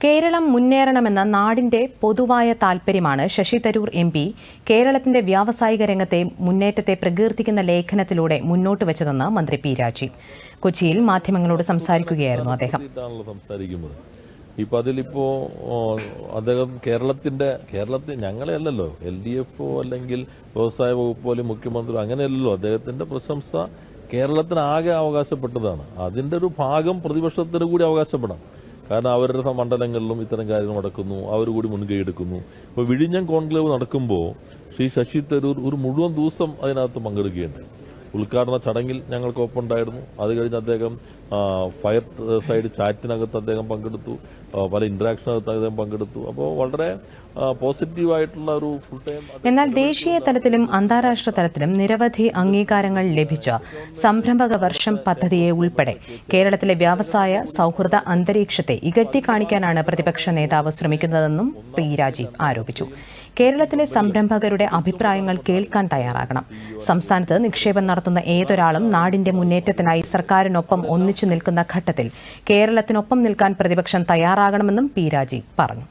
കേരളം മുന്നേറണമെന്ന നാടിന്റെ പൊതുവായ താൽപര്യമാണ് ശശി തരൂർ എം പി. കേരളത്തിന്റെ വ്യാവസായിക രംഗത്തെ മുന്നേറ്റത്തെ പ്രകീർത്തിക്കുന്ന ലേഖനത്തിലൂടെ മുന്നോട്ട് വെച്ചതെന്ന് മന്ത്രി പി രാജീവ് കൊച്ചിയിൽ മാധ്യമങ്ങളോട് സംസാരിക്കുകയായിരുന്നു അദ്ദേഹം. ഇപ്പൊ അതിലിപ്പോ അദ്ദേഹം കേരളത്തിന്റെ കേരളത്തിൽ ഞങ്ങളെ അല്ലല്ലോ എൽ ഡി എഫ് അല്ലെങ്കിൽ വ്യവസായ വകുപ്പ് പോലെ മുഖ്യമന്ത്രി അങ്ങനെയല്ലല്ലോ. അദ്ദേഹത്തിന്റെ പ്രശംസ കേരളത്തിനാകെ അവകാശപ്പെട്ടതാണ്. അതിന്റെ ഒരു ഭാഗം പ്രതിപക്ഷത്തിന് കൂടി അവകാശപ്പെടാം കാരണം അവരുടെ മണ്ഡലങ്ങളിലും ഇത്തരം കാര്യങ്ങൾ നടക്കുന്നു. അവർ കൂടി മുൻകൈ എടുക്കുന്നു. ഇപ്പോൾ വിഴിഞ്ഞം കോൺക്ലേവ് നടക്കുമ്പോൾ ശ്രീ ശശി തരൂർ ഒരു മുഴുവൻ ദിവസം അതിനകത്ത് പങ്കെടുക്കുകയുണ്ടായി. ഉദ്ഘാടന ചടങ്ങിൽ ഞങ്ങൾക്കൊപ്പം ഉണ്ടായിരുന്നു അത് കഴിഞ്ഞ് അദ്ദേഹം ഫയർ സൈഡ് ചാറ്റിനകത്ത് അദ്ദേഹം പങ്കെടുത്തു. പല ഇന്ററാക്ഷനകത്ത് അദ്ദേഹം പങ്കെടുത്തു. അപ്പോൾ വളരെ പോസിറ്റീവായിട്ടുള്ള ഒരു ഫുൾ ടൈം എന്നാൽ ദേശീയ തലത്തിലും അന്താരാഷ്ട്ര തലത്തിലും നിരവധി അംഗീകാരങ്ങൾ ലഭിച്ച സംരംഭക വർഷം പദ്ധതിയെ ഉൾപ്പെടെ കേരളത്തിലെ വ്യാവസായ സൗഹൃദ അന്തരീക്ഷത്തെ ഇകഴ്ത്തി കാണിക്കാനാണ് പ്രതിപക്ഷ നേതാവ് ശ്രമിക്കുന്നതെന്നും പി രാജീവ് ആരോപിച്ചു. കേരളത്തിലെ സംരംഭകരുടെ അഭിപ്രായങ്ങൾ കേൾക്കാൻ തയ്യാറാകണം. സംസ്ഥാനത്ത് നിക്ഷേപം നടത്തുന്ന ഏതൊരാളും നാടിന്റെ മുന്നേറ്റത്തിനായി സർക്കാരിനൊപ്പം ഒന്നിച്ചു നിൽക്കുന്ന ഘട്ടത്തിൽ കേരളത്തിനൊപ്പം നിൽക്കാൻ പ്രതിപക്ഷം തയ്യാറാകണമെന്നും പി പറഞ്ഞു